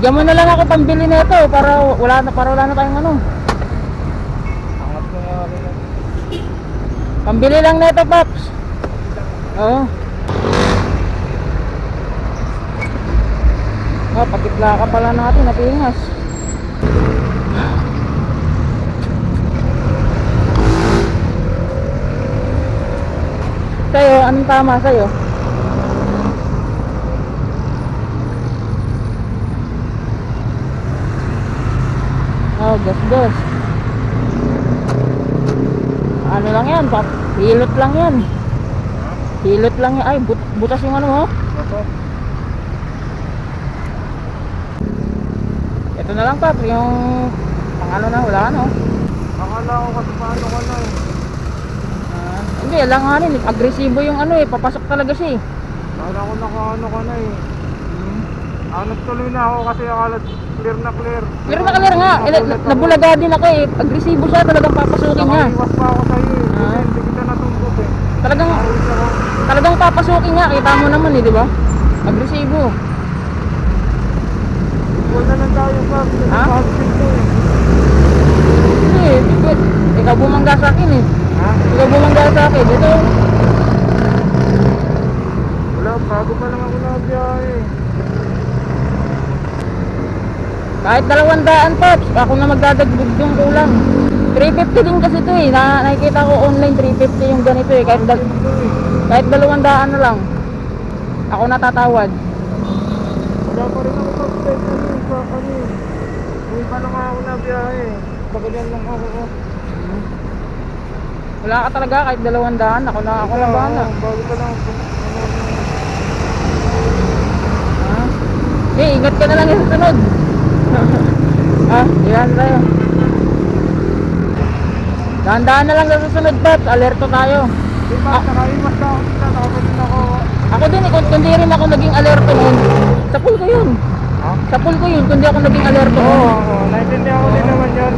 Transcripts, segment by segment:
Bigyan mo na lang ako pambili nito para wala na para wala na tayong ano. Pambili lang nito, Paps. Oo. Oh, pagkitla ka pala natin, napingas. Sa'yo, anong tama sa'yo? Oh, gas gas. Ano lang yan, pap? Hilot lang yan. Hilot lang yan. Ay, but butas yung ano mo. Ito. Ito na lang, pap. Yung pang ano na, wala ano. Akala ko kasi paano ka na eh. Ah, hindi, alanganin. Agresibo yung ano eh. Papasok talaga siya eh. Akala ko nakaano ka na eh. Anot tuloy na ako kasi akala clear na clear. Pero nakalir nga. Eh, ako. nabulaga din ako eh. Agresibo siya. Talagang papasukin niya. Nakaiwas pa ako sa'yo eh. Kasi Ah. Hindi kita natumbok eh. Talagang, ako. talagang papasukin niya. Kita mo naman eh, di ba? Agresibo. Huwag na lang tayo pa. Ha? Positive to eh. Hindi, hindi. Ikaw bumangga sa akin eh. Ha? Ikaw bumangga sa akin. Ito, Wala, bago pa lang ako nabiyahe. Kahit dalawang daan, Pops. Ako na magdadagbog yung kulang. 350 din kasi ito eh. Na, nakikita ko online 350 yung ganito eh. Kahit, dal- kahit dalawang daan na lang. Ako natatawad. Wala pa rin ako mag-step ano eh. Sa ano eh. Hindi pa lang ako nabiyahe eh. Pagalian lang ako. oh. Wala ka talaga kahit dalawang daan. Ako na, ako na Ikaw, bahala. oo, Bago pa lang ako. Ano? Eh, ingat ka na lang yung susunod. Ah, yan tayo. Dahan-dahan na lang sa susunod, Pops. Alerto tayo. Di ba, nakaiwas na ako dito. Nakapagin ako. Ako din, eh, kundi rin ako naging alerto nun. Sa pool ko yun. Ha? Sa pool ko yun, kundi ako naging alerto Oo, nun. oo. Naintindihan ko din naman yun.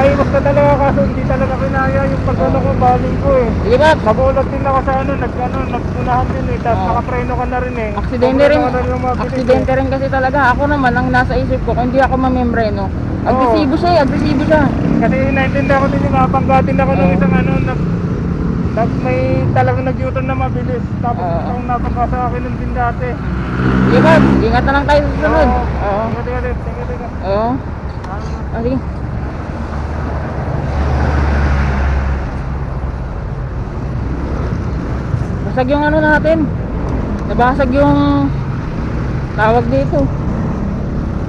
Nakaiwas na talaga kaso hindi talaga kinaya yung pag-ano ko, baling ko eh. Sige, Pops. Nagulat din ako sa ano, nag, ano, nagpunahan din eh. Tapos Oo. nakapreno ka na rin eh. Aksidente rin, ano yung mga bilis aksidente rin kasi talaga. Ako naman, ang nasa isip ko, kung hindi ako mamembreno, agresibo siya, eh, agresibo siya. eh. Kasi naintindihan ko din yung mapanggatin ako ng Oo. isang ano, nag, tapos may talagang nag-U-turn na mabilis. Tapos Oo. ang napangka sa akin nun din dati. Sige, Pops. Ingat na lang tayo sa susunod. Oo. Ingat, ingat, ingat, ingat. Oo. Ah, Ah, sige. Basag yung ano natin. Nabasag yung tawag dito.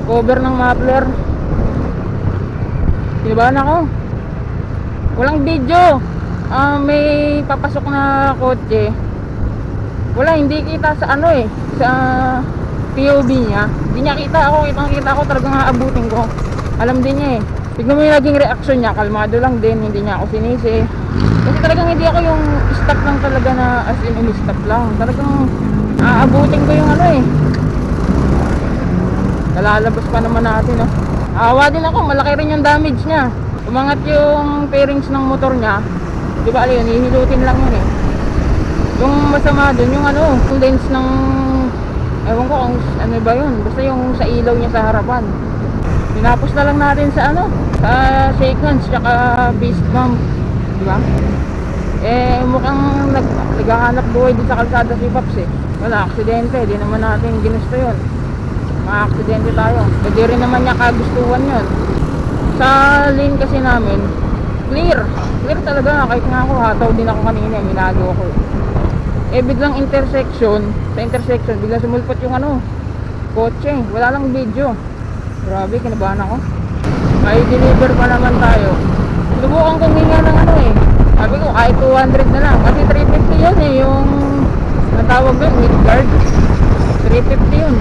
Cover ng muffler. Kinabahan ako. Walang video. Ah, may papasok na kotse. Wala, hindi kita sa ano eh. Sa POV niya. Hindi niya kita ako. Kitang kita ako talagang aabutin ko. Alam din niya eh. Tignan mo yung naging reaction niya. Kalmado lang din. Hindi niya ako sinisi. Kasi talagang hindi ako yung stop lang talaga na as in umi-stop lang. Talagang aabutin ko yung ano eh. Nalalabas pa naman natin oh. Awa din ako. Malaki rin yung damage niya. Umangat yung fairings ng motor niya. Di ba yun? Hihilutin lang yun eh. Yung masama dun, yung ano, yung lens ng ewan ko kung ano ba yun. Basta yung sa ilaw niya sa harapan. Tinapos na lang natin sa ano, sa shake hands, tsaka beast bump. Di ba? Eh, mukhang nag, naghahanap buhay din sa kalsada si Paps eh. Wala, aksidente. Di naman natin ginusto yun. Mga-aksidente tayo. Hindi rin naman niya kagustuhan yun. Sa lane kasi namin, clear. Clear talaga. Kahit nga ako, hataw din ako kanina. Minago ako eh. Eh, biglang intersection, sa intersection, biglang sumulpot yung ano, kotse. Wala lang video. Grabe, kinabahan ako. May deliver pa naman tayo. Subukan kong hinga ng ano eh. Sabi ko, kahit 200 na lang. Kasi 350 yun eh, yung natawag doon, mid guard. 350 yun.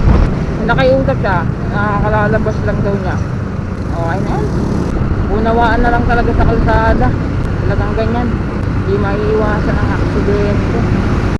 Nakiusap siya, nakakalalabas lang daw niya. Okay na yan. Unawaan na lang talaga sa kalsada. Talagang ganyan. Hindi maiiwasan ang aksidente.